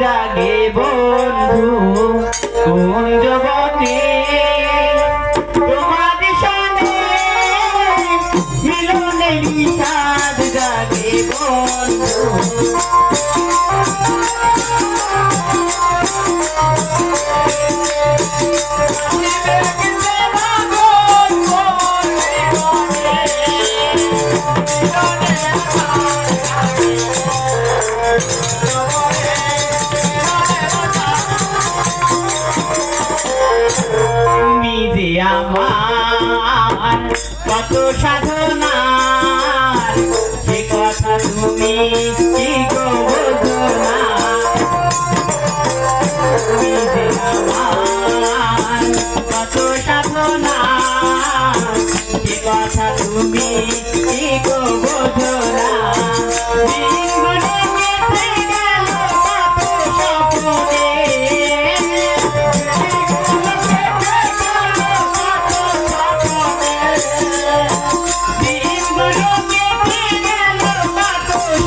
জাগে বন্ধু কুঞ্জবনে তোমার সনে মিলনে বিষাদ জাগে বন্ধু। আমার কত সাধনার সে কথা তুমি কি আমার কত সাধনার কথা তুমি কি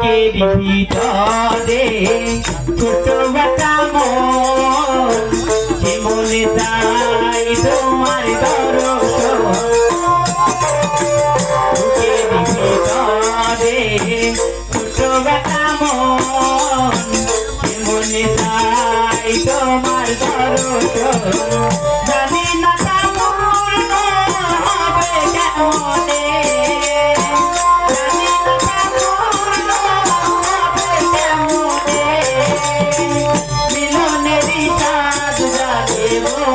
বুকের ভিতরে ছোট বেটা মন সে মনে তাই তোমার দর্শন। বুকের ভিতরে ছোট বেটা মন সে মনে তাই তোমার দর্শন।